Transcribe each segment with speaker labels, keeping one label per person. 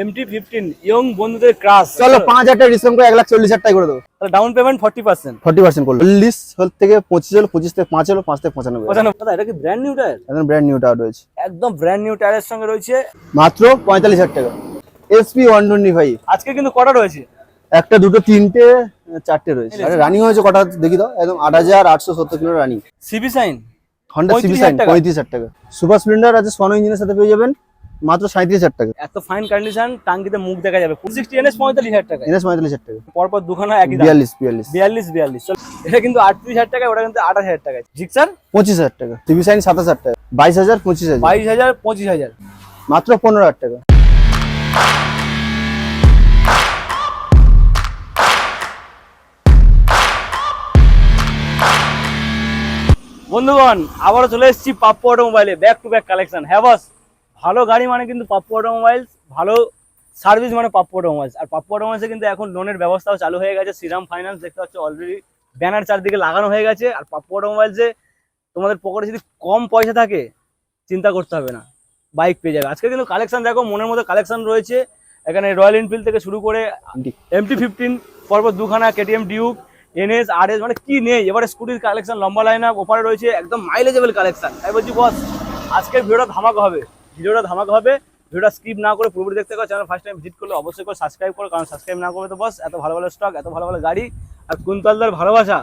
Speaker 1: MT fifteen young বন্ধুদের crush
Speaker 2: চলো পাঁচ হাজার টাকা ডিসকাউন্ট করে এক লাখ চল্লিশ হাজার টাকা করে দেবো
Speaker 1: down payment forty percent
Speaker 2: forty percent করল। চল্লিশ থেকে পঁচিশ হলো পঁচিশ থেকে পাঁচ হলো পাঁচ থেকে পঁচানব্বই
Speaker 1: এটা কি ব্র্যান্ড নিউ টায়ার
Speaker 2: একদম ব্র্যান্ড নিউ টাওয়ার রয়েছে।
Speaker 1: একদম ব্র্যান্ড নিউ টায়ারের সঙ্গে রয়েছে।
Speaker 2: মাত্র পঁয়তাল্লিশ হাজার টাকা। এসপি ওয়ান টোয়েন্টি ফাইভ
Speaker 1: আজকে কিন্তু কটা রয়েছে?
Speaker 2: একটা দুটো তিনটে চারটে রয়েছে। আরে রানিং হয়েছে কটা? দেখি দাও। একদম আট হাজার আটশো সত্তর kilo running
Speaker 1: CB Shine
Speaker 2: Honda CB
Speaker 1: 35,000
Speaker 2: Shine? পঁয়ত্রিশ হাজার টাকা? সুপার স্প্লেন্ডার আছে সনো ইঞ্জিনের সাথে পেয়ে যাবেন। মাত্র সাঁত্রিশ হাজার টাকা।
Speaker 1: এত ফাইন কন্ডিশন টাঙ্কিতে মুখ দেখা যাবে। সিক্সটি এনএস পঁয়তাল্লিশ হাজার টাকা
Speaker 2: এনএস পঁয়তাল্লিশ হাজার টাকা।
Speaker 1: পরপর দুখানা একই
Speaker 2: বিয়াল্লিশ বিয়াল্লিশ।
Speaker 1: বিয়াল্লিশ বিয়াল্লিশ। এটা কিন্তু আটত্রিশ হাজার টাকা ওটা কিন্তু আঠাশ হাজার টাকা জিক্সার
Speaker 2: পঁচিশ হাজার টাকা। সিবি সাইন সাতাশ হাজার টাকা। বাইশ হাজার পঁচিশ হাজার।
Speaker 1: বাইশ হাজার পঁচিশ হাজার।
Speaker 2: মাত্র পনেরো হাজার টাকা।
Speaker 1: বন্ধুগণ আবারও চলে এসেছি পাপ্পু অটোমোবাইলে। ব্যাক টু ব্যাক কালেকশন হ্যাঁ বস ভালো গাড়ি মানে কিন্তু পাপ্পু অটোমোবাইলস ভালো সার্ভিস মানে পাপ্পু অটোমোবাইলস আর পাপ্পু অটোমোবাইলসে কিন্তু এখন লোনের ব্যবস্থাও চালু হয়ে গেছে। শ্রীরাম ফাইন্যান্স দেখতে পাচ্ছ অলরেডি ব্যানার চারদিকে লাগানো হয়ে গেছে। আর পাপ্পু অটোমোবাইলসে তোমাদের পকেটে যদি কম পয়সা থাকে চিন্তা করতে হবে না। বাইক পেয়ে যাবে। আজকে কিন্তু কালেকশন দেখো মনের মধ্যে কালেকশন রয়েছে। এখানে রয়্যাল এনফিল্ড থেকে শুরু করে এমটি ফিফটিন পরপর দুখানা কেটিএম ডিউক এনএস আর এস মানে কি নেই? এবারে স্কুটির কালেকশন লম্বা লাইন আপ ওপারে রয়েছে একদম মাইলেজেবল কালেকশন তাই বলছি বস আজকের ভিডিওটা ধামাকা হবে। ভিডিওটা ধামাকা হবে। ভিডিওটা স্কিপ না করে পুরোপুরি দেখতে পারো চ্যানেল ফার্স্ট টাইম ভিজিট করলে অবশ্যই করে সাবস্ক্রাইব করো কারণ সাবস্ক্রাইব না করবে তো বস এত ভালো ভালো স্টক এত ভালো ভালো গাড়ি আর কুন্তলদার ভালোবাসা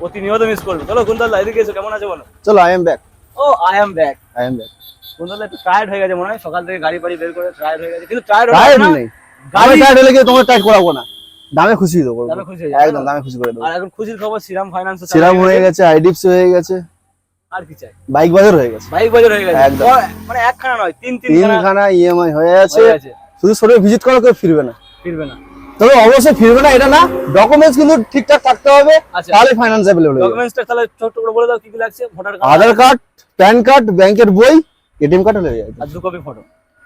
Speaker 1: প্রতিনিয়ত মিস করবে। চলো কুন্তলদা এদিকে এসো কেমন আছে বলো?
Speaker 2: চলো I am back
Speaker 1: oh I am back
Speaker 2: I am back
Speaker 1: কুন্তলদা একটু টায়ার্ড হয়ে গেছে মনে হয় সকাল থেকে গাড়ি বাড়ি বের করে টায়ার্ড হয়ে গেছে। কিন্তু টায়ার্ড
Speaker 2: টায়ার্ড
Speaker 1: না
Speaker 2: নেই।
Speaker 1: গাড়ি
Speaker 2: টায়ার্ড হলে কি তোমার টাইট করাবো না। দামে খুশি দেবো।
Speaker 1: দামে খুশি।
Speaker 2: একদম দামে খুশি করে দেবো।
Speaker 1: আর এখন খুশির খবর শ্রীরাম ফাইন্যান্স
Speaker 2: সিরাম হয়ে গেছে আইডিপস হয়ে গেছে।
Speaker 1: আর কি চাই?
Speaker 2: বাইক বাজার হয়ে গেছে।
Speaker 1: বাইক বাজার হয়ে গেছে।
Speaker 2: একদম।
Speaker 1: মানে একখানা নয় তিন তিন
Speaker 2: তিনখানা ইএমআই হয়ে আছে। শুধু শোরুমে ভিজিট করো কেউ ফিরবে না।
Speaker 1: ফিরবে না।
Speaker 2: তবে অবশ্যই ফিরবে না এটা না ডকুমেন্টস কিন্তু ঠিকঠাক থাকতে হবে তাহলে ফাইন্যান্স অ্যাভেলেবল হবে
Speaker 1: ডকুমেন্টসটা তাহলে ছোট করে বলে দাও কি কি লাগছে? Voter
Speaker 2: Aadhaar card PAN card ব্যাংকের বই এটিএম কার্ড
Speaker 1: আর দু কপি ফটো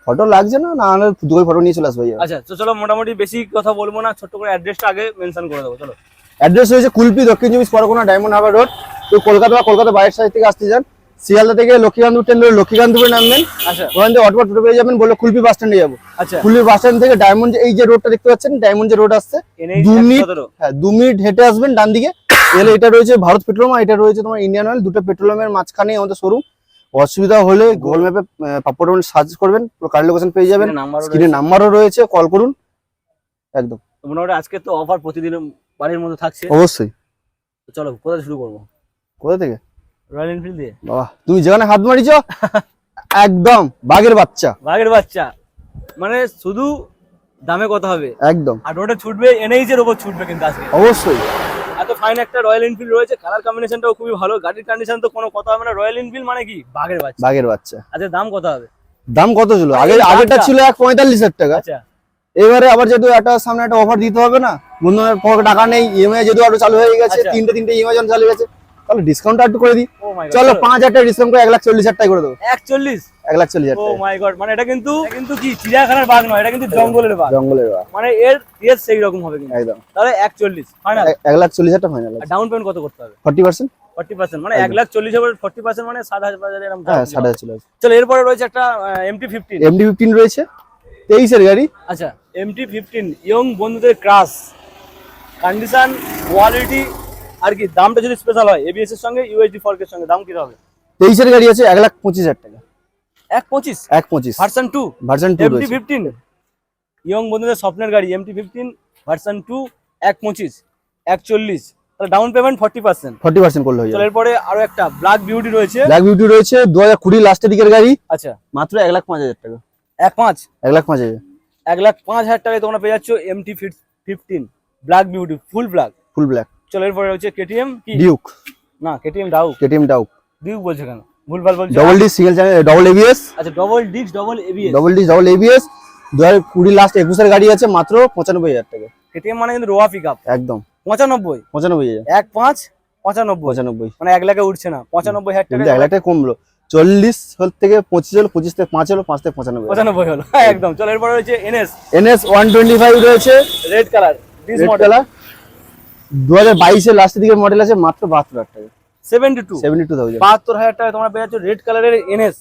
Speaker 2: ফটো লাগছে না না হলে দুই ফটো নিয়ে চলে আসবে।
Speaker 1: আচ্ছা তো চলো মোটামুটি বেশি কথা বলব না ছোট করে অ্যাড্রেসটা আগে মেনশন করে দেবো চলো।
Speaker 2: অ্যাড্রেস হয়েছে কুলপি দক্ষিণ চব্বিশ পরগনা ডায়মন্ড হারবার রোড। তো কলকাতা বা কলকাতা বাইরের সাইড থেকে আসতে যান শিয়ালদা থেকে লক্ষ্মীকান্তপুর ট্রেন ধরে লক্ষ্মীকান্তপুরে নামবেন।
Speaker 1: আচ্ছা।
Speaker 2: ওখান থেকে অটো টোটো পেয়ে যাবেন বললে কুলপি বাস স্ট্যান্ডে যাব।
Speaker 1: আচ্ছা।
Speaker 2: কুলপি বাস স্ট্যান্ড থেকে ডায়মন্ড এই যে রোডটা দেখতে পাচ্ছেন ডায়মন্ড যে রোড আসছে দু মিনিট হ্যাঁ দু মিনিট হেঁটে আসবেন ডান দিকে। এলে এটা রয়েছে ভারত পেট্রোলিয়াম আর এটা রয়েছে তোমার ইন্ডিয়ান অয়েল দুটো পেট্রোলিয়ামের মাঝখানে আমাদের শোরুম অসুবিধা হলে গুগল ম্যাপে পাপড় সার্চ করবেন পুরো কার লোকেশন পেয়ে যাবেন। স্ক্রিনে নাম্বারও রয়েছে। কল করুন। একদম।
Speaker 1: মোটামুটি আজকে তো অফার প্রতিদিন বাড়ির মধ্যে থাকছে।
Speaker 2: অবশ্যই।
Speaker 1: তো চলো কোথায় শুরু করব?
Speaker 2: কোথা থেকে?
Speaker 1: রয়্যাল এনফিল্ড দিয়ে।
Speaker 2: বাবা তুমি যেখানে হাত মারিছ একদম বাঘের বাচ্চা।
Speaker 1: বাঘের বাচ্চা। মানে শুধু দামে কথা হবে।
Speaker 2: একদম।
Speaker 1: আর রোডে ছুটবে এনএইচ এর উপর ছুটবে কিন্তু আজকে।
Speaker 2: অবশ্যই।
Speaker 1: এত ফাইন একটা রয়্যাল এনফিল্ড রয়েছে কালার কম্বিনেশনটাও খুবই ভালো। গাড়ির কন্ডিশন তো কোনো কথা হবে না। রয়্যাল এনফিল্ড মানে কি? বাঘের বাচ্চা।
Speaker 2: বাঘের বাচ্চা।
Speaker 1: আচ্ছা দাম কত হবে?
Speaker 2: দাম কত ছিল? আগে আগেরটা ছিল এক পঁয়তাল্লিশ হাজার টাকা।
Speaker 1: আচ্ছা।
Speaker 2: এবারে আবার যেহেতু একটা সামনে একটা অফার দিতে হবে না বন্ধুদের পকেটে টাকা নেই ইএমআই যেহেতু আরও চালু হয়ে গেছে
Speaker 1: আচ্ছা।
Speaker 2: তিনটে তিনটে ইএমআই যখন চালু হয়ে গেছে তাহলে ডিসকাউন্টটা একটু করে দিই।
Speaker 1: গড
Speaker 2: চলো পাঁচ হাজার টাকা ডিসকাউন্ট করে এক লাখ চল্লিশ হাজার টাকা করে দেবো।
Speaker 1: একচল্লিশ?
Speaker 2: এক লাখ চল্লিশ হাজার
Speaker 1: ও মাই গড মানে এটা কিন্তু কিন্তু কি? চিড়িয়াখানার বাঘ নয় এটা কিন্তু জঙ্গলের বাঘ।
Speaker 2: জঙ্গলের বাঘ।
Speaker 1: মানে এর এর সেই রকম হবে কিন্তু।
Speaker 2: একদম।
Speaker 1: তাহলে একচল্লিশ ফাইনাল
Speaker 2: এক- লাখ চল্লিশ হাজার ফাইনাল
Speaker 1: ডাউন পেমেন্ট কত করতে হবে?
Speaker 2: ফর্টি পার্সেন্ট
Speaker 1: ফর্টি পার্সেন্ট মানে এক লাখ চল্লিশ হাজার ফর্টি পার্সেন্ট মানে সাত হাজার এরকম
Speaker 2: হ্যাঁ
Speaker 1: down
Speaker 2: হাজার চলে
Speaker 1: চলো এরপরে রয়েছে একটা এমটি ফিফটিন
Speaker 2: এমডি ফিফটিন রয়েছে তেইশের গাড়ি।
Speaker 1: আচ্ছা। এমটি ফিফটিন ইয়ং বন্ধুদের ক্রাশ কন্ডিশন কোয়ালিটি আর কি দামটা যদি স্পেশাল হয় এবিএস এর সঙ্গে ইউএসডি ফর্কের সঙ্গে দাম কি হবে?
Speaker 2: তেইশের গাড়ি আছে এক লাখ পঁচিশ হাজার টাকা।
Speaker 1: এক পঁচিশ?
Speaker 2: এক পঁচিশ।
Speaker 1: Version two
Speaker 2: version two
Speaker 1: MT fifteen young বন্ধুদের স্বপ্নের গাড়ি এমটি ফিফটিন ভার্সন টু এক পঁচিশ এক চল্লিশ। তাহলে down payment forty percent
Speaker 2: forty percent করলে হয়ে যাবে।
Speaker 1: এরপরে আরও একটা ব্ল্যাক বিউটি রয়েছে।
Speaker 2: ব্ল্যাক বিউটি রয়েছে দু হাজার কুড়ি লাস্টের দিকের গাড়ি।
Speaker 1: আচ্ছা।
Speaker 2: মাত্র এক লাখ পাঁচ হাজার টাকা।
Speaker 1: এক পাঁচ?
Speaker 2: এক লাখ পাঁচ হাজার।
Speaker 1: এক লাখ পাঁচ হাজার টাকায় তোমরা পেয়ে যাচ্ছ MT fifteen black beauty full black
Speaker 2: full black
Speaker 1: চলো এরপরে হচ্ছে কেটিএম কি?
Speaker 2: ডিউক
Speaker 1: না কেটিএম ডাউ
Speaker 2: কেটিএম ডাউক
Speaker 1: ডিউক বলছে কেন? ভুলভাল বলছে।
Speaker 2: Double D single channel double ABS
Speaker 1: আচ্ছা double disc double ABS
Speaker 2: double D double ABS দু হাজার কুড়ি লাস্ট একুশের গাড়ি আছে মাত্র পঁচানব্বই হাজার টাকা
Speaker 1: কেটিএম মানে কিন্তু রোয়া পিক আপ
Speaker 2: একদম।
Speaker 1: পঁচানব্বই?
Speaker 2: পঁচানব্বই হাজার।
Speaker 1: এক পাঁচ পঁচানব্বই।
Speaker 2: পঁচানব্বই।
Speaker 1: মানে এক লাখে উঠছে না। পঁচানব্বই হাজার টাকা
Speaker 2: এক লাখ কমলো। চল্লিশ হল থেকে পঁচিশ হলো পঁচিশ থেকে পাঁচ হলো পাঁচ থেকে পঁচানব্বই
Speaker 1: পঁচানব্বই হলো। একদম। চলো এরপরে রয়েছে NS
Speaker 2: NS one twenty five রয়েছে।
Speaker 1: রেড কালার মডেল
Speaker 2: কালার দু হাজার বাইশের লাস্টের দিকের মডেল আছে মাত্র বাহাত্তর হাজার টাকা।
Speaker 1: Seventy two
Speaker 2: seventy two thousand
Speaker 1: বাহাত্তর হাজার টাকা তোমরা পেয়ে যাচ্ছ রেড কালারের এনএস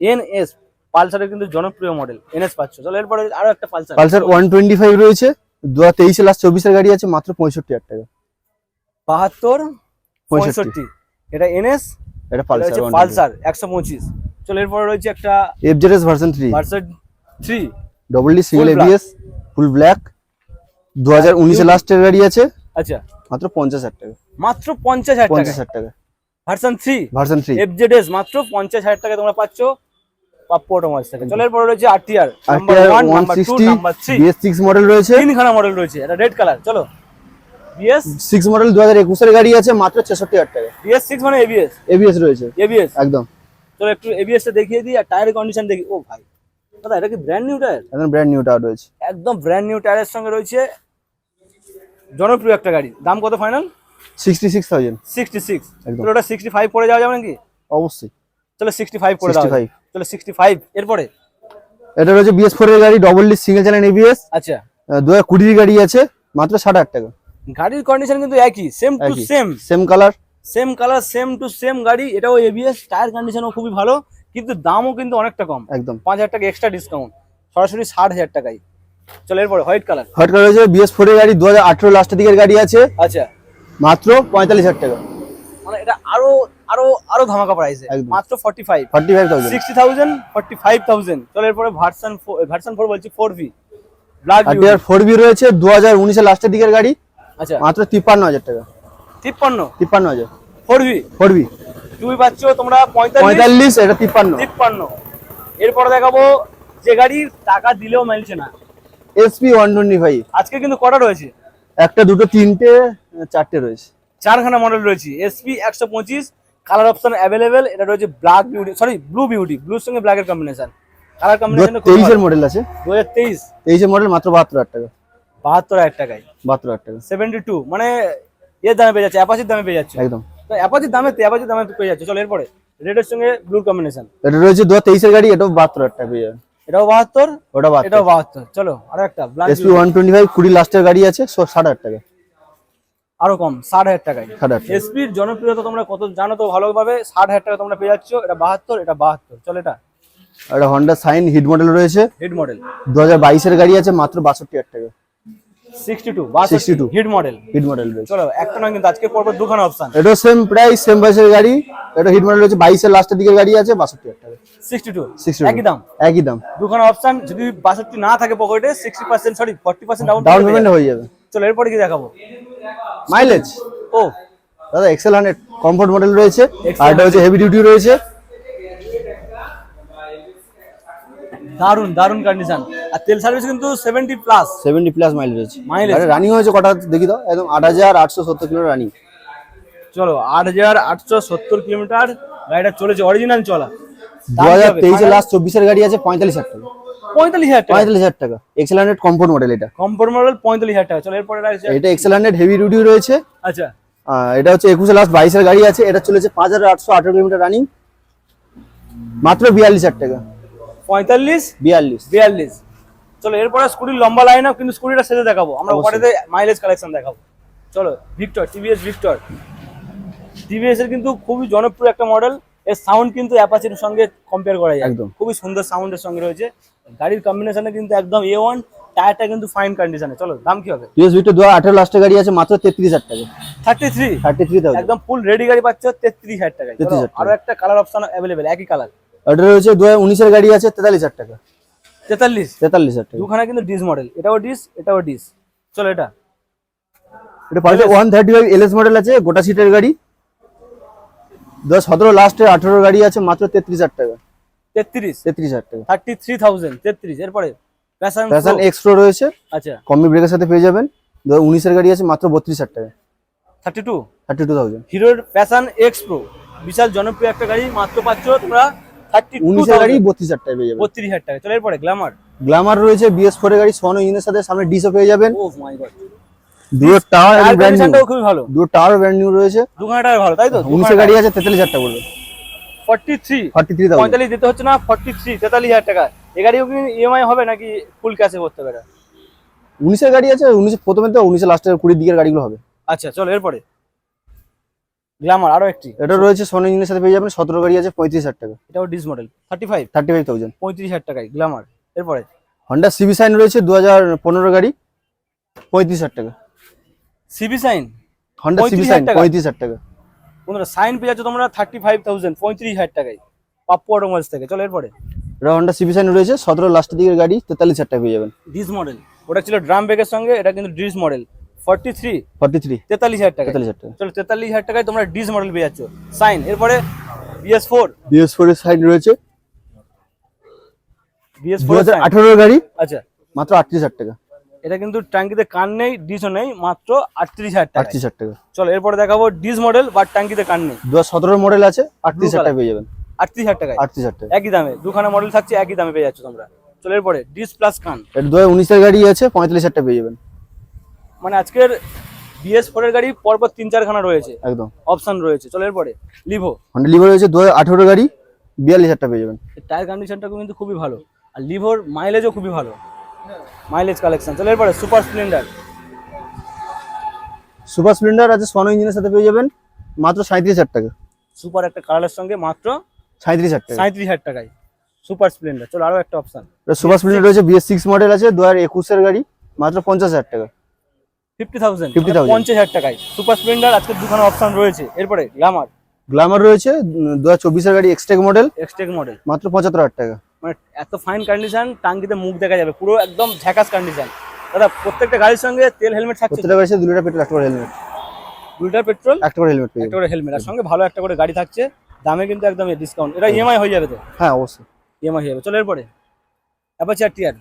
Speaker 1: এনএস পালসারের কিন্তু জনপ্রিয় মডেল এনএস পাচ্ছ। চলো এরপরে আরও একটা Pulsar.
Speaker 2: Pulsar one twenty five রয়েছে। দু হাজার তেইশে লাস্ট চব্বিশের গাড়ি আছে মাত্র পঁয়ষট্টি হাজার টাকা।
Speaker 1: বাহাত্তর
Speaker 2: পঁয়ষট্টি।
Speaker 1: এটা এনএস
Speaker 2: এটা
Speaker 1: পালসার
Speaker 2: পালসার
Speaker 1: পালসার একশো পঁচিশ। চলো এরপরে রয়েছে একটা
Speaker 2: FZS version three
Speaker 1: Pulsar three
Speaker 2: double D single ABS full black দু হাজার উনিশে লাস্টের গাড়ি আছে।
Speaker 1: আচ্ছা।
Speaker 2: মাত্র পঞ্চাশ হাজার টাকা।
Speaker 1: মাত্র পঞ্চাশ হাজার
Speaker 2: পঞ্চাশ
Speaker 1: টাকা।
Speaker 2: হাজার টাকা
Speaker 1: version three
Speaker 2: version three
Speaker 1: FZS মাত্র পঞ্চাশ হাজার টাকা তোমরা পাচ্ছ। পাপ্পু অটোমোবাইলস থেকে। চলো এরপরে রয়েছে RTR number
Speaker 2: RTR
Speaker 1: one
Speaker 2: one
Speaker 1: number two
Speaker 2: sixty
Speaker 1: number three
Speaker 2: BS six model রয়েছে।
Speaker 1: তিনখানা মডেল রয়েছে। এটা রেড কালার চলো। বিএস
Speaker 2: সিক্স মডেল দু হাজার একুশের গাড়ি আছে মাত্র ছেষট্টি হাজার টাকা।
Speaker 1: বিএস সিক্স মানে এবিএস
Speaker 2: এবিএস রয়েছে।
Speaker 1: এবিএস
Speaker 2: একদম।
Speaker 1: চলো একটু এবিএস টা দেখিয়ে দিই আর টায়ারের কন্ডিশন দেখি। ও ভাই দাদা এটা কি ব্র্যান্ড নিউ টায়ার
Speaker 2: একদম ব্র্যান্ড নিউ টায়ার রয়েছে।
Speaker 1: একদম ব্র্যান্ড নিউ টায়ারের সঙ্গে রয়েছে জনপ্রিয় একটা গাড়ি। দাম কত final
Speaker 2: sixty six thousand
Speaker 1: sixty six
Speaker 2: একদম।
Speaker 1: ওটা সিক্সটি ফাইভ পরে যাওয়া যাবে নাকি?
Speaker 2: অবশ্যই।
Speaker 1: চলো সিক্সটি ফাইভ করে দাও
Speaker 2: 65
Speaker 1: চলো সিক্সটি ফাইভ এরপরে?
Speaker 2: এটা রয়েছে বিএস ফোর এর গাড়ি double D single channel ABS
Speaker 1: আচ্ছা।
Speaker 2: দু হাজার কুড়ির গাড়ি আছে মাত্র ষাট হাজার টাকা।
Speaker 1: গাড়ির কন্ডিশন কিন্তু একই same to. Same
Speaker 2: same colour
Speaker 1: same colour same to same গাড়ি এটাও এবিএস টায়ার কন্ডিশনও খুবই ভালো কিন্তু দামও কিন্তু অনেকটা কম।
Speaker 2: একদম।
Speaker 1: পাঁচ হাজার টাকা এক্সট্রা ডিসকাউন্ট সরাসরি ষাট হাজার টাকাই চলো এরপরে হোয়াইট কালার
Speaker 2: হোয়াইট কালার রয়েছে বিএস ফোর এর গাড়ি দু হাজার আঠেরো লাস্টের দিকের গাড়ি আছে।
Speaker 1: আচ্ছা।
Speaker 2: মাত্র পঁয়তাল্লিশ হাজার টাকা।
Speaker 1: মানে এটা আরও আরও আরও ধামাকা প্রাইসে। মাত্র forty five
Speaker 2: forty five thousand
Speaker 1: sixty thousand forty five thousand চলো এরপরে ভার্সন ভার্সন ফোর বলছি four V black
Speaker 2: R TR four B রয়েছে দু হাজার উনিশের লাস্টের দিকের গাড়ি।
Speaker 1: আচ্ছা।
Speaker 2: মাত্র তিপ্পান্ন হাজার টাকা।
Speaker 1: তিপ্পান্ন?
Speaker 2: তিপ্পান্ন হাজার।
Speaker 1: Four V?
Speaker 2: ফোর বি
Speaker 1: তুমি পাচ্ছ তোমরা পঁয়তাল্লিশ।
Speaker 2: এটা তিপ্পান্ন।
Speaker 1: তিপ্পান্ন। এরপরে দেখাবো যে গাড়ির টাকা দিলেও মিলছে না।
Speaker 2: এসপি ওয়ান টোয়েন্টি ফাইভ
Speaker 1: আজকে কিন্তু কটা রয়েছে?
Speaker 2: একটা দুটো তিনটে চারটে রয়েছে।
Speaker 1: চারখানা মডেল রয়েছে। এসপি একশো পঁচিশ কালার অপশন অ্যাভেলেবেল এটা রয়েছে black beauty sorry blue beauty ব্লুর সঙ্গে ব্ল্যাকের কম্বিনেশন কালার কম্বিনেশন
Speaker 2: তেইশের মডেল আছে।
Speaker 1: দু হাজার তেইশ।
Speaker 2: তেইশের মডেল মাত্র বাহাত্তর হাজার টাকা।
Speaker 1: বাহাত্তর হাজার টাকায়।
Speaker 2: বাহাত্তর হাজার টাকা।
Speaker 1: সেভেন্টি টু মানে এর দামে পেয়ে যাচ্ছে অ্যাপাচির দামে পেয়ে যাচ্ছে।
Speaker 2: একদম।
Speaker 1: তো অ্যাপাচির দামে অ্যাপাচির দামে পেয়ে যাচ্ছে। চলো এরপরে রেডের সঙ্গে ব্লুর কম্বিনেশন
Speaker 2: এটা রয়েছে দু তেইশের গাড়ি এটাও বাহাত্তর হাজার টাকা পেয়ে যাবে।
Speaker 1: এটাও বাহাত্তর?
Speaker 2: ওটা
Speaker 1: এটাও বাহাত্তর। চলো আরও একটা
Speaker 2: এসপি ওয়ান টোয়েন্টি ফাইভ কুড়ি লাস্টের গাড়ি আছে ষাট হাজার টাকা
Speaker 1: আরও কম ষাট হাজার টাকায়।
Speaker 2: ষাট হাজার টাকা
Speaker 1: এসপির জনপ্রিয়তা তোমরা কত জানো তো ভালোভাবে? ষাট হাজার টাকা তোমরা পেয়ে যাচ্ছ। এটা বাহাত্তর এটা বাহাত্তর। চলো এটা।
Speaker 2: একটা হন্ডা সাইন হিট মডেল রয়েছে।
Speaker 1: হিট মডেল
Speaker 2: দু হাজার বাইশের গাড়ি আছে মাত্র বাষট্টি হাজার টাকা।
Speaker 1: Sixty two
Speaker 2: 62
Speaker 1: hit model
Speaker 2: hit model
Speaker 1: চলো একটা নয় কিন্তু আজকে দুখানা অপশন
Speaker 2: এটাও সেম প্রাইস সেম বয়সের গাড়ি। এটা হিট মডেল রয়েছে বাইশের লাস্টের দিকের গাড়ি আছে বাষট্টি হাজার টাকা।
Speaker 1: সিক্সটি টু
Speaker 2: 62
Speaker 1: একই দাম?
Speaker 2: একই দাম।
Speaker 1: দুখানা অপশন যদি বাষট্টি না থাকে পকেটে sixty percent sorry forty percent down
Speaker 2: down payment হয়ে যাবে।
Speaker 1: চলো এরপরে কি দেখাবো।
Speaker 2: মাইলেজ
Speaker 1: ও।
Speaker 2: দাদা এক্সেল হান্ড্রেড কমফোর্ট মডেল রয়েছে। আর এটা হচ্ছে হেভি ডিউটি রয়েছে।
Speaker 1: দারুণ দারুণ কন্ডিশন আর তেল সার্ভিস কিন্তু seventy plus
Speaker 2: seventy plus mile রয়েছে।
Speaker 1: Mileage?
Speaker 2: রানিং হয়েছে কটা? দেখি দাও একদম আট হাজার আটশো সত্তর কিলো রানিং
Speaker 1: চলো আট হাজার আটশো সত্তর কিলোমিটার গাড়িটা চলেছে অরিজিনাল চলা।
Speaker 2: দু হাজার তেইশে লাস্ট চব্বিশের গাড়ি আছে পঁয়তাল্লিশ হাজার টাকা।
Speaker 1: পঁয়তাল্লিশ হাজার টাকা?
Speaker 2: পঁয়তাল্লিশ হাজার টাকা। এক্সেল হান্ড্রেড কমফোর্ট মডেল এটা।
Speaker 1: কম্পোর মডেল পঁয়তাল্লিশ হাজার টাকা। চলো এরপরে রয়েছে
Speaker 2: এটা এক্সেল হেভি ডিউটি রয়েছে।
Speaker 1: আচ্ছা।
Speaker 2: এটা হচ্ছে একুশে লাস্ট বাইশের গাড়ি আছে। এটা চলেছে পাঁচ হাজার আটশো আঠারো কিলোমিটার রানিং মাত্র বিয়াল্লিশ হাজার টাকা।
Speaker 1: পঁয়তাল্লিশ
Speaker 2: বিয়াল্লিশ।
Speaker 1: বিয়াল্লিশ। চলো এরপরে স্কুটির লম্বা লাইন আপ কিন্তু স্কুটিটা সেজে দেখাবো। আমরা। ওখানে মাইলেজ কালেকশন দেখাবো। চলো ভিক্টর টিভিএস ভিক্টর টিভিএস এর কিন্তু খুবই জনপ্রিয় একটা মডেল এর সাউন্ড কিন্তু অ্যাপাচির সঙ্গে কম্পেয়ার করা যায়।
Speaker 2: একদম।
Speaker 1: খুবই সুন্দর সাউন্ডের সঙ্গে রয়েছে। গাড়ির কম্বিনেশনে কিন্তু একদম এ ওয়ান টায়ারটা কিন্তু ফাইন কন্ডিশনে চলো দাম কি হবে?
Speaker 2: টিএস ভিক্টর দু হাজার আঠেরো লাস্টের গাড়ি আছে মাত্র তেত্রিশ হাজার টাকা
Speaker 1: থার্টি থ্রি
Speaker 2: থার্টি থ্রি
Speaker 1: একদম ফুল রেডি গাড়ি পাচ্ছ তেত্রিশ হাজার টাকায়। চলো,
Speaker 2: 33,000 টাকা।
Speaker 1: আরও একটা কালার অপশন অ্যাভেলেবেল একই কালার
Speaker 2: এটা রয়েছে দু হাজার গাড়ি আছে তেতাল্লিশ হাজার টাকা।
Speaker 1: তেতাল্লিশ?
Speaker 2: তেতাল্লিশ হাজার টাকা।
Speaker 1: দুখানা কিন্তু ডিস মডেল এটাও ডিস এটাও ডিস। চলো এটা।
Speaker 2: এটা পাশে one thirty five LS model আছে গোটা সিটের গাড়ি। দু সতেরো লাস্টে আঠেরো গাড়ি আছে মাত্র তেত্রিশ হাজার টাকা।
Speaker 1: তেত্রিশ?
Speaker 2: তেত্রিশ হাজার টাকা।
Speaker 1: থার্টি থ্রি থাউজেন্ড তেত্রিশ এরপরে প্যাশন
Speaker 2: প্যাশন এক্সট্রো রয়েছে।
Speaker 1: আচ্ছা।
Speaker 2: কম্বি ব্রেকের সাথে পেয়ে যাবেন। দু হাজার উনিশের গাড়ি আছে মাত্র বত্রিশ হাজার টাকা।
Speaker 1: Thirty two
Speaker 2: thirty two thousand
Speaker 1: হিরোর প্যাশন এক্স প্রো বিশাল জনপ্রিয় একটা গাড়ি মাত্র পাচ্ছ তোমরা
Speaker 2: উনিশের গাড়ি বত্রিশ হাজার টাকা পেয়ে যাবেন।
Speaker 1: বত্রিশ হাজার টাকা। চলো এরপরে গ্ল্যামার
Speaker 2: গ্ল্যামার রয়েছে বিএস ফোর গাড়ি সোনো ইঞ্জিনের সাথে সামনে ডিসও পেয়ে যাবেন।
Speaker 1: ও মাই গড
Speaker 2: দুটো টাওয়ার
Speaker 1: টায়ার
Speaker 2: ব্র্যান্ড নিউ
Speaker 1: খুবই ভালো।
Speaker 2: দুটো টাওয়ার ব্র্যান্ড নিউ রয়েছে।
Speaker 1: দুখানা টায়ার ভালো তাই তো?
Speaker 2: উনিশের গাড়ি আছে তেতাল্লিশ হাজার টাকা পড়বে।
Speaker 1: ফর্টি থ্রি
Speaker 2: ফর্টি থ্রি
Speaker 1: পঁয়তাল্লিশ দিতে হচ্ছে না ফর্টি থ্রি তেতাল্লিশ হাজার টাকা। এ গাড়িও কি ইএমআই হবে নাকি ফুল ক্যাশে করতে হবে এটা?
Speaker 2: উনিশের গাড়ি আছে উনিশে প্রথমে তো উনিশে লাস্টের কুড়ির দিকের গাড়িগুলো হবে।
Speaker 1: আচ্ছা চলো এরপরে। গ্ল্যামার আরও একটি।
Speaker 2: এটা রয়েছে সোনি ইঞ্জিনের সাথে পেয়ে যাবেন সতেরো গাড়ি আছে পঁয়ত্রিশ হাজার টাকা।
Speaker 1: এটাও disc model thirty five
Speaker 2: thirty five thousand
Speaker 1: পঁয়ত্রিশ হাজার টাকায় গ্ল্যামার এরপরে?
Speaker 2: হন্ডা সিবি সাইন রয়েছে দু হাজার পনেরো গাড়ি পঁয়ত্রিশ হাজার টাকা।
Speaker 1: CB Shine
Speaker 2: Honda CB
Speaker 1: 35,000
Speaker 2: Shine
Speaker 1: টাকা?
Speaker 2: পঁয়ত্রিশ হাজার টাকা।
Speaker 1: বন্ধুরা সাইন পেয়ে যাচ্ছ তোমরা থার্টি ফাইভ থাউজেন্ড পঁয়ত্রিশ হাজার টাকায়। পাপ্পু অটোমোবাইলস থেকে। চলো এরপরে?
Speaker 2: এটা হন্ডা সিবি সাইন রয়েছে সতেরো লাস্টের দিকের গাড়ি তেতাল্লিশ হাজার টাকা পেয়ে যাবেন।
Speaker 1: ডিস মডেল ওটা ছিল ড্রাম ব্রেকের সঙ্গে এটা কিন্তু disc model forty three
Speaker 2: forty three
Speaker 1: তেতাল্লিশ হাজার টাকা
Speaker 2: তেতাল্লিশ হাজার টাকা।
Speaker 1: চলো তেতাল্লিশ হাজার টাকায় তোমরা ডিস মডেল পেয়ে যাচ্ছ। সাইন এরপরে বিএস ফোর
Speaker 2: বিএস ফোর এর সাইন রয়েছে।
Speaker 1: বিএস
Speaker 2: দু
Speaker 1: ফোর
Speaker 2: হাজার আঠেরোর গাড়ি।
Speaker 1: আচ্ছা।
Speaker 2: মাত্র আটত্রিশ হাজার টাকা।
Speaker 1: এটা কিন্তু ট্যাঙ্কিতে কান নেই ডিসও নেই মাত্র আটত্রিশ হাজার টাকা
Speaker 2: আটত্রিশ হাজার টাকা।
Speaker 1: চলো এরপরে দেখাবো ডিস মডেল বাট ট্যাঙ্কিতে কান নেই।
Speaker 2: দু হাজার সতেরোর মডেল আছে আটত্রিশ হাজার
Speaker 1: Blue
Speaker 2: টাকা পেয়ে যাবেন।
Speaker 1: আটত্রিশ হাজার টাকায়।
Speaker 2: আটত্রিশ হাজার টাকা।
Speaker 1: একই দামে দুখানা মডেল থাকছে একই দামে পেয়ে যাচ্ছ তোমরা। চলো এরপরে ডিস প্লাস কান।
Speaker 2: এটা দু হাজার উনিশের গাড়ি আছে পঁয়তাল্লিশ হাজার টাকা পেয়ে যাবেন।
Speaker 1: মানে আজকের বিএস ফোর এর গাড়ি পরপর তিন চারখানা রয়েছে।
Speaker 2: একদম।
Speaker 1: অপশন রয়েছে। চলো এরপরে লিভো
Speaker 2: হন্ডা লিভো রয়েছে দু হাজার আঠেরো গাড়ি বিয়াল্লিশ হাজার টাকা পেয়ে যাবেন।
Speaker 1: টায়ার কন্ডিশনটা কিন্তু খুবই ভালো। আর লিভোর মাইলেজও খুবই ভালো। মাইলেজ কালেকশন চলো এরপরে সুপার স্প্লেন্ডার
Speaker 2: সুপার স্প্লেন্ডার আছে সোনো ইঞ্জিনের সাথে পেয়ে যাবেন মাত্র সাঁত্রিশ হাজার টাকা।
Speaker 1: সুপার একটা কালারের সঙ্গে মাত্র
Speaker 2: সাঁত্রিশ হাজার টাকা।
Speaker 1: সাঁত্রিশ হাজার টাকায়। সুপার স্প্লেন্ডার চলো আরও একটা অপশন
Speaker 2: সুপার স্প্লেন্ডার রয়েছে বিএস সিক্স মডেল আছে দু হাজার একুশের গাড়ি মাত্র পঞ্চাশ হাজার টাকা।
Speaker 1: ফিফটি থাউজেন্ড
Speaker 2: 50,000
Speaker 1: পঞ্চাশ হাজার টাকায়। সুপার স্প্লেন্ডার আজকে দুখানা অপশন রয়েছে। এরপরে গ্ল্যামার
Speaker 2: গ্ল্যামার রয়েছে দু হাজার চব্বিশের গাড়ি এক্সটেক মডেল
Speaker 1: এক্সটেক মডেল
Speaker 2: মাত্র পঁচাত্তর হাজার টাকা।
Speaker 1: মানে এত ফাইন কন্ডিশন টাঙ্কিতে মুখ দেখা যাবে পুরো একদম ঝ্যাকাস কন্ডিশন দাদা প্রত্যেকটা গাড়ির সঙ্গে তেল হেলমেট থাকছে?
Speaker 2: প্রত্যেকটা দু লিটার পেট্রোল একটা করে হেলমেট
Speaker 1: দু লিটার পেট্রোল
Speaker 2: একটা করে হেলমেট
Speaker 1: একটা করে হেলমেট আর সঙ্গে ভালো একটা করে গাড়ি থাকছে দামে কিন্তু একদম ডিসকাউন্ট এটা ইএমআই হয়ে যাবে তো?
Speaker 2: হ্যাঁ অবশ্যই।
Speaker 1: ইএমআই হয়ে যাবে। চলো এরপরে অ্যাপাচি আর টিয়ার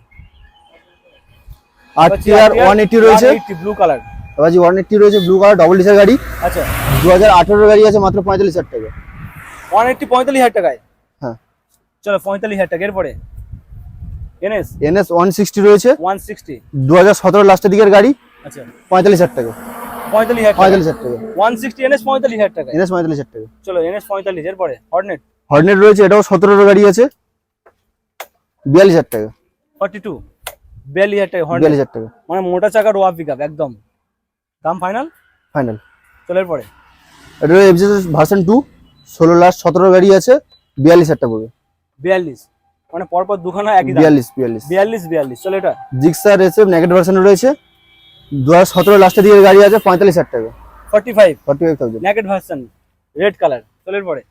Speaker 2: আর টিআর ওয়ান এইটি রয়েছে।
Speaker 1: ব্লু কালার
Speaker 2: এবার ওয়ান এইটি রয়েছে ব্লু কালার ডবল ডিসের গাড়ি।
Speaker 1: আচ্ছা।
Speaker 2: দু হাজার আঠেরোর গাড়ি আছে মাত্র পঁয়তাল্লিশ হাজার টাকা।
Speaker 1: ওয়ান এইটটি পঁয়তাল্লিশ হাজার টাকায়?
Speaker 2: হ্যাঁ।
Speaker 1: চলো পঁয়তাল্লিশ হাজার টাকা এরপরে। এনএস
Speaker 2: এনএস ওয়ান সিক্সটি রয়েছে।
Speaker 1: ওয়ান সিক্সটি
Speaker 2: দু হাজার সতেরো লাস্টের দিকের গাড়ি।
Speaker 1: আচ্ছা।
Speaker 2: পঁয়তাল্লিশ হাজার টাকা।
Speaker 1: পঁয়তাল্লিশ হাজার টাকা।
Speaker 2: পঁয়তাল্লিশ হাজার টাকা।
Speaker 1: ওয়ান সিক্সটি এনএস পঁয়তাল্লিশ হাজার টাকা
Speaker 2: এনএস পঁয়তাল্লিশ হাজার টাকা।
Speaker 1: চলো এনএস পঁয়তাল্লিশ এরপরে। হর্নেট
Speaker 2: হর্নেট রয়েছে এটাও সতেরোর গাড়ি আছে। বিয়াল্লিশ হাজার টাকা।
Speaker 1: ফর্টি টু বিয়াল্লিশ হাজার টাকা
Speaker 2: বিয়াল্লিশ হাজার টাকা
Speaker 1: মানে মোটা চাকার ওয়া পিক একদম। দাম ফাইনাল
Speaker 2: ফাইনাল
Speaker 1: চলো এরপরে
Speaker 2: এটা এফজেড ভার্সন টু ষোলো লাস্ট সতেরো গাড়ি আছে বিয়াল্লিশ হাজার টাকা পড়বে।
Speaker 1: বিয়াল্লিশ। মানে পরপর দুখানা একই দাম।
Speaker 2: বিয়াল্লিশ বিয়াল্লিশ।
Speaker 1: বিয়াল্লিশ বিয়াল্লিশ। চলো এটা।
Speaker 2: জিক্সার এসে নেগেটিভ ভার্সন রয়েছে। দু হাজার সতেরো লাস্টের দিকের গাড়ি আছে পঁয়তাল্লিশ হাজার টাকা।
Speaker 1: Forty five
Speaker 2: forty five thousand
Speaker 1: naked version red colour চলো এরপরে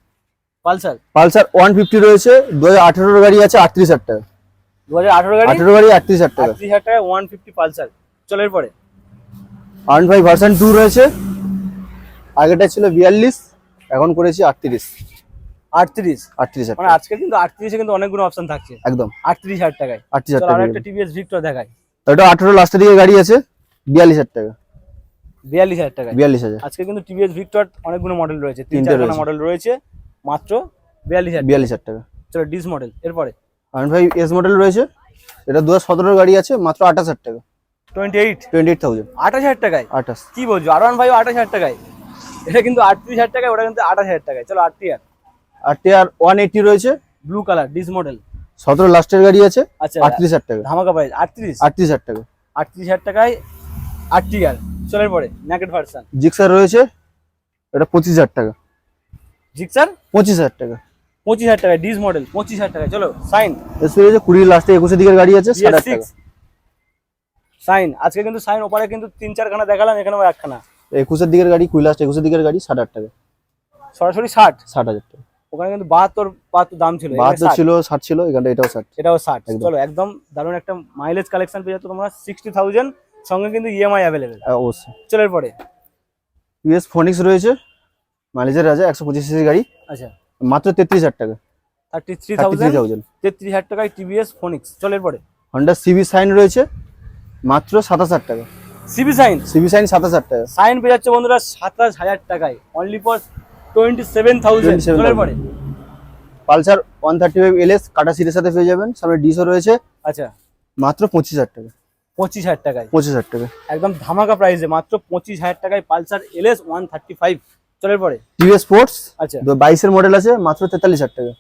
Speaker 1: পালসার।
Speaker 2: পালসার ওয়ান ফিফটি রয়েছে দু হাজার আঠেরোর গাড়ি আছে আটত্রিশ হাজার টাকা।
Speaker 1: দু হাজার আঠারো গাড়ি
Speaker 2: আঠেরো গাড়ি আটত্রিশ হাজার টাকা।
Speaker 1: আটত্রিশ হাজার টাকা ওয়ান ফিফটি পালসার। চলো এরপরে।
Speaker 2: আর ফাইভ ভার্সন টু রয়েছে। আগেটা ছিল বিয়াল্লিশ এখন করেছি আটত্রিশ।
Speaker 1: আটত্রিশ?
Speaker 2: আটত্রিশ হাজার
Speaker 1: মানে
Speaker 2: টাকা।
Speaker 1: আজকে কিন্তু কিন্তু অনেকগুলো অপশন থাকছে।
Speaker 2: একদম।
Speaker 1: টাকায়।
Speaker 2: টাকা।
Speaker 1: একটা টিভিএস ভিক্টর
Speaker 2: এটা লাস্টের দিকে গাড়ি আছে বিয়াল্লিশ হাজার টাকা।
Speaker 1: বিয়াল্লিশ হাজার টাকায়।
Speaker 2: বিয়াল্লিশ হাজার।
Speaker 1: আজকে কিন্তু টিভিএস ভিক্টর অনেকগুলো মডেল রয়েছে। তিন মডেল রয়েছে। মাত্র বিয়াল্লিশ হাজার
Speaker 2: বিয়াল্লিশ হাজার টাকা।
Speaker 1: চলো ডিস মডেল এরপরে।
Speaker 2: আর ফাইভ এস মডেল রয়েছে। এটা দু হাজার গাড়ি আছে মাত্র আঠাশ হাজার টাকা।
Speaker 1: Twenty eight
Speaker 2: twenty eight thousand
Speaker 1: আঠাশ হাজার টাকায়?
Speaker 2: আঠাশ।
Speaker 1: কি বলছো? আর ওয়ান ফাইভ আঠাশ হাজার টাকায়। এটা কিন্তু আটত্রিশ হাজার টাকায় ওটা কিন্তু আঠাশ হাজার টাকায়। চলো আর টি আর
Speaker 2: ওয়ান এইটি রয়েছে।
Speaker 1: ব্লু কালার ডিস মডেল
Speaker 2: সতেরো লাস্টের গাড়ি আছে
Speaker 1: আচ্ছা।
Speaker 2: আটত্রিশ হাজার টাকা।
Speaker 1: ধামাকা প্রাইস আটত্রিশ?
Speaker 2: আটত্রিশ হাজার টাকা।
Speaker 1: আটত্রিশ হাজার টাকায় আট টি আর চলো এরপরে ন্যাকেট ভার্সন
Speaker 2: জিক্সার রয়েছে এটা পঁচিশ হাজার টাকা।
Speaker 1: জিক্সার
Speaker 2: পঁচিশ হাজার টাকা।
Speaker 1: পঁচিশ হাজার টাকায় ডিস মডেল পঁচিশ হাজার টাকায়। চলো সাইন
Speaker 2: এস রয়েছে কুড়ি লাস্টে একুশের দিকের গাড়ি আছে টাকা।
Speaker 1: সাইন আজকে কিন্তু সাইন ওপারে কিন্তু তিন চারখানা দেখালাম এখানেও একখানা।
Speaker 2: একুশের দিকের গাড়ি কুড়ি লাস্ট একুশের দিকের গাড়ি ষাট হাজার টাকা।
Speaker 1: সরাসরি ষাট।
Speaker 2: ষাট হাজার টাকা।
Speaker 1: ওখানে কিন্তু বাহাত্তর বাহাত্তর দাম ছিল
Speaker 2: বাহাত্তর ছিল ষাট ছিল এখানটা এটাও ষাট।
Speaker 1: এটাও ষাট। চলো একদম দারুণ একটা মাইলেজ কালেকশন পেয়ে যাচ্ছ তোমরা সিক্সটি থাউজেন্ড সঙ্গে কিন্তু ইএমআই অ্যাভেলেবেল
Speaker 2: হ্যাঁ, অবশ্যই।
Speaker 1: চলো এরপরে।
Speaker 2: ইউএস ফোনিক্স রয়েছে মাইলেজের আছে একশো পঁচিশ গাড়ি।
Speaker 1: আচ্ছা।
Speaker 2: মাত্র তেত্রিশ হাজার টাকা।
Speaker 1: থার্টি থ্রি থাউজেন্ড তেত্রিশ হাজার টাকায় টিভিএস ফোনিক্স চলো এরপরে
Speaker 2: হন্ডা সিবি সাইন রয়েছে মাত্র সাতাশ হাজার টাকা।
Speaker 1: সিবি সাইন
Speaker 2: সিবি সাইন সাতাশ হাজার টাকা।
Speaker 1: সাইন পেয়ে যাচ্ছে বন্ধুরা সাতাশ হাজার টাকায়। Only for twenty seven thousand
Speaker 2: 27,000
Speaker 1: চলো এরপরে
Speaker 2: Pulsar one thirty five L S কাটা সিটের সাথে পেয়ে যাবেন। সামনে ডিসও রয়েছে
Speaker 1: আচ্ছা।
Speaker 2: মাত্র পঁচিশ হাজার টাকা।
Speaker 1: পঁচিশ হাজার টাকায়।
Speaker 2: পঁচিশ হাজার টাকা।
Speaker 1: একদম ধামাকা প্রাইসে মাত্র পঁচিশ হাজার টাকায় Pulsar LS one thirty five চলো এরপরে
Speaker 2: টিভিএস স্পোর্টস
Speaker 1: আচ্ছা।
Speaker 2: বাইশের মডেল আছে মাত্র তেতাল্লিশ হাজার টাকা।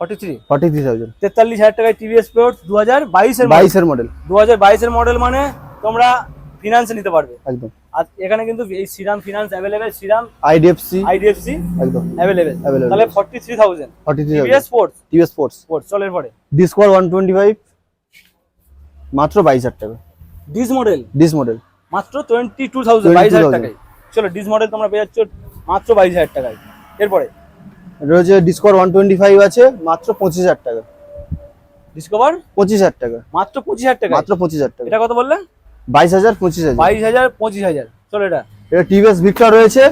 Speaker 1: Forty three
Speaker 2: forty three thousand
Speaker 1: তেতাল্লিশ হাজার টাকায় টিভিএস স্পোর্টস দু হাজার বাইশের
Speaker 2: বাইশের মডেল।
Speaker 1: দু হাজার বাইশের মডেল মানে তোমরা ফিনান্সে নিতে পারবে।
Speaker 2: একদম।
Speaker 1: আর এখানে কিন্তু এই Shriram finance available Shriram
Speaker 2: IDFC
Speaker 1: IDFC
Speaker 2: একদম।
Speaker 1: অ্যাভেলেবেল তাহলে forty three thousand
Speaker 2: forty three
Speaker 1: TVS Sports?
Speaker 2: TVS Sports.
Speaker 1: Sports চলের পরে?
Speaker 2: টোয়েন্টি ফাইভ মাত্র বাইশ হাজার টাকা।
Speaker 1: ডিস মডেল
Speaker 2: ডিস মডেল
Speaker 1: মাত্র টোয়েন্টি টু থাউজেন্ড বাইশ হাজার
Speaker 2: 22,000
Speaker 1: টাকায়। চলো ডিস মডেল তোমরা পেয়ে যাচ্ছ মাত্র বাইশ হাজার টাকায়। এরপরে?
Speaker 2: রয়েছে ডিসকভার ওয়ান টোয়েন্টি ফাইভ আছে মাত্র পঁচিশ হাজার টাকা।
Speaker 1: ডিসকভার
Speaker 2: পঁচিশ হাজার টাকা।
Speaker 1: মাত্র পঁচিশ হাজার টাকা
Speaker 2: মাত্র পঁচিশ হাজার টাকা।
Speaker 1: এটা কত বললে?
Speaker 2: বাইশ হাজার পঁচিশ হাজার।
Speaker 1: বাইশ হাজার পঁচিশ হাজার। চলো এটা।
Speaker 2: এটা টিভিএস ভিক্টর রয়েছে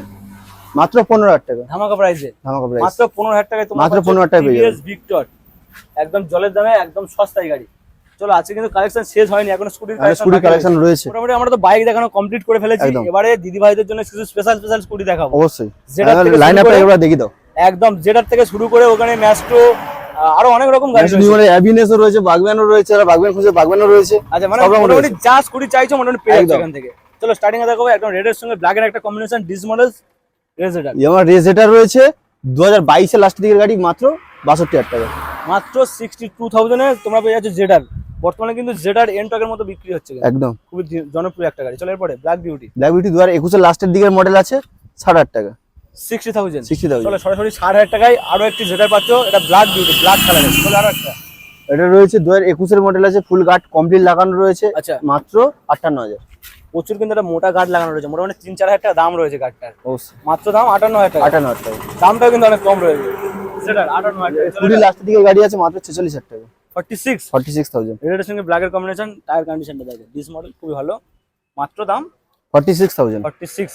Speaker 2: মাত্র পনেরো হাজার টাকা।
Speaker 1: ধামাকা প্রাইসে
Speaker 2: ধামাকা প্রাইস
Speaker 1: মাত্র পনেরো হাজার টাকায় তোমার
Speaker 2: মাত্র 15,000 টাকায় পেয়ে
Speaker 1: টিভিএস ভিক্টর একদম জলের দামে একদম সস্তায় গাড়ি। চলো আজকে কিন্তু কালেকশন শেষ হয়নি এখন স্কুটির
Speaker 2: স্কুটি কালেকশন রয়েছে।
Speaker 1: মোটামুটি আমরা তো বাইক দেখানো কমপ্লিট করে ফেলেছি এবারে দিদি ভাইদের জন্য কিছু স্পেশাল স্পেশাল স্কুটি দেখাবো।
Speaker 2: অবশ্যই।
Speaker 1: যেটা
Speaker 2: লাইন আপটা
Speaker 1: করে-
Speaker 2: দেখি দাও।
Speaker 1: একদম জেটার থেকে শুরু করে ওখানে ম্যাস্ট্রো আরও অনেক রকম গাড়ি রয়েছে।
Speaker 2: নিউ অ্যাভিনেসও রয়েছে বাগম্যানও রয়েছে আর বাগম্যান খুঁজে বাগম্যানও রয়েছে
Speaker 1: আচ্ছা মানে মোটামুটি যা স্কুটি চাইছো মোটামুটি পেয়ে যাচ্ছে এখান থেকে। চলো স্টার্টিং এ দেখাবো একদম রেডের সঙ্গে ব্ল্যাক এর একটা কম্বিনেশন ডিস মডেল রেজেটার
Speaker 2: রেস এটার রয়েছে দু হাজার বাইশের লাস্টের দিকের গাড়ি মাত্র বাষট্টি হাজার টাকা।
Speaker 1: মাত্র সিক্সটি টু থাউজেন্ডে তোমরা পেয়ে যাচ্ছ জেডার বর্তমানে কিন্তু জেডার এনটকের মতো বিক্রি হচ্ছে
Speaker 2: একদম।
Speaker 1: খুবই জনপ্রিয় একটা গাড়ি। চলো এরপরে ব্ল্যাক বিউটি
Speaker 2: ব্ল্যাক বিউটি দু হাজার একুশের লাস্টের দিকের মডেল আছে ষাট হাজার টাকা।
Speaker 1: সিক্সটি থাউজেন্ড
Speaker 2: সিক্সটি থাউজেন্ড
Speaker 1: চলো সরাসরি ষাট হাজার টাকায় আরও একটি জেডার পাচ্ছ। এটা ব্ল্যাক বিউটি ব্ল্যাক কালারের চলো আরও একটা।
Speaker 2: এটা রয়েছে দু হাজার একুশের মডেল আছে ফুল গার্ড কমপ্লিট লাগানো রয়েছে
Speaker 1: আচ্ছা।
Speaker 2: মাত্র আটান্ন হাজার।
Speaker 1: প্রচুর কিন্তু একটা মোটা গার্ড লাগানো রয়েছে। মোটামুটি তিন চার হাজার টাকা দাম রয়েছে গার্ডটার মাত্র দাম আটান্ন হাজার টাকা।
Speaker 2: আটান্ন হাজার টাকা।
Speaker 1: দামটাও কিন্তু অনেক কম রয়েছে। জেডার আটান্ন হাজার
Speaker 2: লাস্টের দিকে গাড়ি আছে মাত্র ছেচল্লিশ হাজার টাকা।
Speaker 1: Forty six
Speaker 2: forty six thousand
Speaker 1: রেডের সঙ্গে ব্ল্যাকের কম্বিনেশন টায়ার কন্ডিশনটা দেখো। ডিস মডেল খুবই ভালো। মাত্র দাম?
Speaker 2: Forty six thousand
Speaker 1: forty six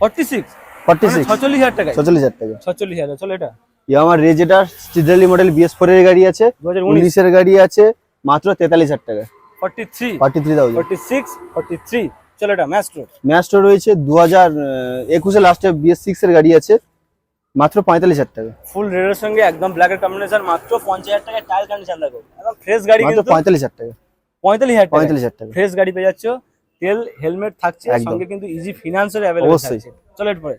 Speaker 1: forty six
Speaker 2: forty six
Speaker 1: হাজার টাকায়।
Speaker 2: ছচল্লিশ হাজার টাকা।
Speaker 1: ছচল্লিশ হাজার চলো এটা।
Speaker 2: আমার রেজেটার সিডালি মডেল বিএস ফোর এর গাড়ি আছে।
Speaker 1: দু হাজার উনিশ।
Speaker 2: উনিশের গাড়ি আছে মাত্র তেতাল্লিশ হাজার টাকা।
Speaker 1: Forty three
Speaker 2: forty three thousand
Speaker 1: forty six forty three চলো এটা ম্যাস্ট্রো
Speaker 2: ম্যাস্টো রয়েছে দু হাজার একুশে লাস্টে বিএস সিক্স এর গাড়ি আছে। মাত্র পঁয়তাল্লিশ হাজার টাকা।
Speaker 1: ফুল রেডের সঙ্গে একদম ব্ল্যাকের কম্বিনেশন মাত্র পঞ্চাশ হাজার টাকায় টায়ার কন্ডিশন দেখো। একদম ফ্রেশ গাড়ি কিন্তু
Speaker 2: পঁয়তাল্লিশ হাজার টাকা।
Speaker 1: পঁয়তাল্লিশ হাজার টাকা
Speaker 2: পঁয়তাল্লিশ হাজার টাকা।
Speaker 1: ফ্রেশ গাড়ি পেয়ে যাচ্ছ। তেল হেলমেট থাকছে। সঙ্গে কিন্তু ইজি ফিনান্সের অ্যাভেলেবল
Speaker 2: অবশ্যই।
Speaker 1: থাকছে। চলো এরপরে।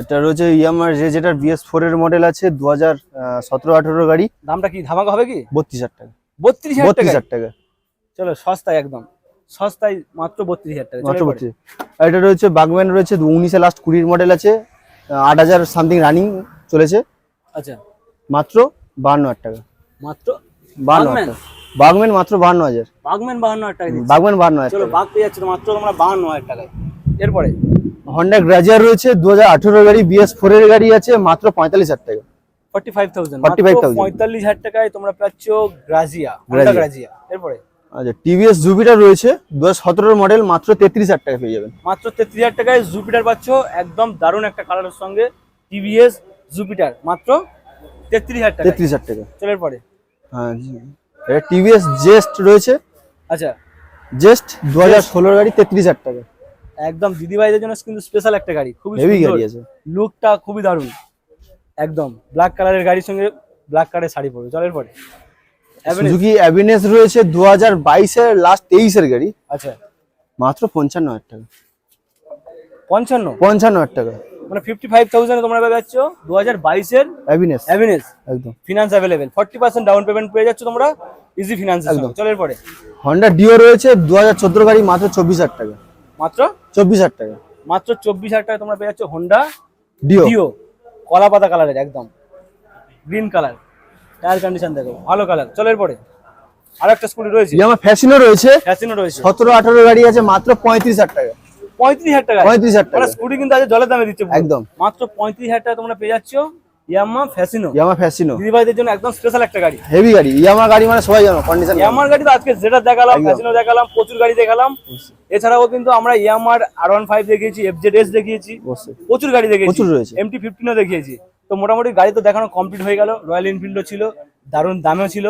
Speaker 2: এটা রয়েছে ইয়ামার রেজেটার বিএস ফোর এর মডেল আছে দু হাজার সতেরো আঠেরো গাড়ি।
Speaker 1: দামটা কি ধামাকা হবে কি?
Speaker 2: বত্রিশ হাজার টাকা।
Speaker 1: বত্রিশ হাজার টাকা
Speaker 2: টাকা।
Speaker 1: চলো সস্তায় একদম। সস্তায় মাত্র বত্রিশ হাজার টাকা চলো
Speaker 2: মাত্র বত্রিশ এটা রয়েছে বাগম্যান রয়েছে উনিশে লাস্ট কুড়ির মডেল আছে। আট হাজার সামথিং রানিং চলেছে।
Speaker 1: আচ্ছা।
Speaker 2: মাত্র বাহান্ন হাজার টাকা।
Speaker 1: মাত্র
Speaker 2: বাহান্ন
Speaker 1: বাগম্যান?
Speaker 2: হাজার টাকা। বাগম্যান মাত্র বাহান্ন হাজার।
Speaker 1: বাগম্যান বাহান্ন হাজার টাকা
Speaker 2: বাগম্যান বাহান্ন হাজার
Speaker 1: চলো বাঘ পেয়ে যাচ্ছে মাত্র তোমরা বাহান্ন হাজার টাকায়। এরপরে?
Speaker 2: হন্ডা গ্রাজিয়ার রয়েছে দু হাজার আঠেরো গাড়ি বিএস ফোর এর গাড়ি আছে মাত্র পঁয়তাল্লিশ হাজার টাকা।
Speaker 1: ফর্টি ফাইভ থাউজেন্ড
Speaker 2: 45,000
Speaker 1: পঁয়তাল্লিশ হাজার টাকায় তোমরা পাচ্ছ গ্রাজিয়া।
Speaker 2: গ্রাজিয়া
Speaker 1: এরপরে?
Speaker 2: আচ্ছা টিভিএস জুপিটার রয়েছে দু হাজার মডেল মাত্র তেত্রিশ হাজার টাকা পেয়ে যাবেন।
Speaker 1: মাত্র তেত্রিশ হাজার টাকায় জুপিটার পাচ্ছ একদম দারুণ একটা কালারের সঙ্গে টিভিএস জুপিটার মাত্র তেত্রিশ হাজার টাকা
Speaker 2: তেত্রিশ হাজার টাকা
Speaker 1: চলো এরপরে
Speaker 2: হ্যাঁ এটা টিভিএস জেস্ট রয়েছে।
Speaker 1: আচ্ছা।
Speaker 2: জেস্ট দু হাজার ষোলোর গাড়ি তেত্রিশ হাজার টাকা
Speaker 1: একদম দিদিভাইদের জন্য কিন্তু স্পেশাল একটা গাড়ি খুবই
Speaker 2: হেভি গাড়ি আছে।
Speaker 1: লুকটা খুবই দারুণ। একদম ব্ল্যাক কালারের গাড়ির সঙ্গে ব্ল্যাক কালারের শাড়ি পরবে। চলো এরপরে Avenue-
Speaker 2: সুজুকি অ্যাভিনেস রয়েছে দু হাজার বাইশের লাস্ট তেইশের গাড়ি।
Speaker 1: আচ্ছা।
Speaker 2: মাত্র পঞ্চান্ন হাজার টাকা।
Speaker 1: পঞ্চান্ন?
Speaker 2: পঞ্চান্ন হাজার টাকা।
Speaker 1: মানে ফিফটি ফাইভ থাউজেন্ড তোমরা পাচ্ছ দু হাজার বাইশের
Speaker 2: অ্যাভিনেস
Speaker 1: অ্যাভিনেস
Speaker 2: একদম।
Speaker 1: Finance available forty percent down payment পেয়ে যাচ্ছ তোমরা। ইজি ফিনান্স
Speaker 2: একদম।
Speaker 1: চলো এরপরে।
Speaker 2: হন্ডা ডিও রয়েছে দু হাজার চোদ্দোর গাড়ি মাত্র চব্বিশ হাজার টাকা।
Speaker 1: মাত্র?
Speaker 2: চব্বিশ হাজার টাকা।
Speaker 1: মাত্র চব্বিশ হাজার টাকা তোমরা পেয়ে যাচ্ছ হোন্ডা
Speaker 2: ডিও
Speaker 1: ডিও কলা পাতা কালারের একদম। গ্রিন কালার টায়ার কন্ডিশন দেখো ভালো কালার চলো এরপরে আর একটা স্কুটি রয়েছে
Speaker 2: ইয়ামা ফ্যাশনও রয়েছে।
Speaker 1: ফ্যাসিনো রয়েছে।
Speaker 2: সতেরো আঠারো গাড়ি আছে মাত্র পঁয়ত্রিশ হাজার টাকা।
Speaker 1: পঁয়ত্রিশ হাজার টাকা।
Speaker 2: পঁয়ত্রিশ হাজার টাকা।
Speaker 1: স্কুটি কিন্তু আজ জলের দামে দিচ্ছে
Speaker 2: একদম।
Speaker 1: মাত্র পঁয়ত্রিশ হাজার টাকা তোমরা পেয়ে যাচ্ছ। ইয়ামা ফ্যাসিনো
Speaker 2: ইয়ামা ফ্যাশিনো
Speaker 1: দিদিভাইদের জন্য একদম স্পেশাল একটা গাড়ি।
Speaker 2: হেভি গাড়ি। ইয়ামা গাড়ি মানে সবাই জানো কন্ডিশন
Speaker 1: ইয়ামার গাড়ি তো আজকে যেটা দেখালাম। ফ্যাসিনো দেখালাম প্রচুর গাড়ি দেখালাম। এছাড়াও কিন্তু আমরা ইয়ামার আর ওয়ান ফাইভ দেখিয়েছি এফজেড এস দেখিয়েছি। প্রচুর গাড়ি দেখিয়েছি।
Speaker 2: প্রচুর রয়েছে।
Speaker 1: এমটি ফিফটিনও দেখিয়েছি। তো মোটামুটি গাড়ি তো দেখানো কমপ্লিট হয়ে গেল। রয়্যাল এনফিল্ডও ছিল দারুণ দামেও ছিল।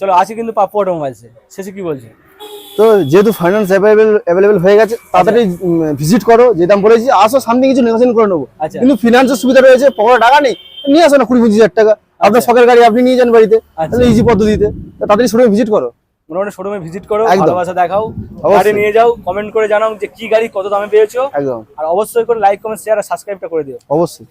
Speaker 1: চলো আছি কিন্তু পাপ্পু অটোমোবাইলসে শেষে কি বলছে?
Speaker 2: তো যেহেতু ফাইন্যান্স অ্যাভেলেবেল অ্যাভেলেবেল হয়ে গেছে তাড়াতাড়ি ভিজিট করো যে দাম বলেছি আসো সামনে কিছু নেগোসিয়েশন করে নেব।
Speaker 1: আচ্ছা।
Speaker 2: কিন্তু ফিনান্সের সুবিধা রয়েছে পকেটে টাকা নেই নিয়ে আসো না কুড়ি পঁচিশ হাজার টাকা। আপনার
Speaker 1: আচ্ছা।
Speaker 2: শখের গাড়ি আপনি নিয়ে যান বাড়িতে
Speaker 1: আচ্ছা।
Speaker 2: ইজি পদ্ধতিতে। তো তাড়াতাড়ি শোরুমে ভিজিট করো।
Speaker 1: মোটামুটি শোরুমে ভিজিট করো। ভালোবাসা দেখাও। গাড়ি নিয়ে যাও কমেন্ট করে জানাও যে কি গাড়ি কত দামে পেয়েছ।
Speaker 2: একদম।
Speaker 1: আর অবশ্যই করে লাইক কমেন্ট শেয়ার আর সাবস্ক্রাইবটা করে দিও।
Speaker 2: অবশ্যই।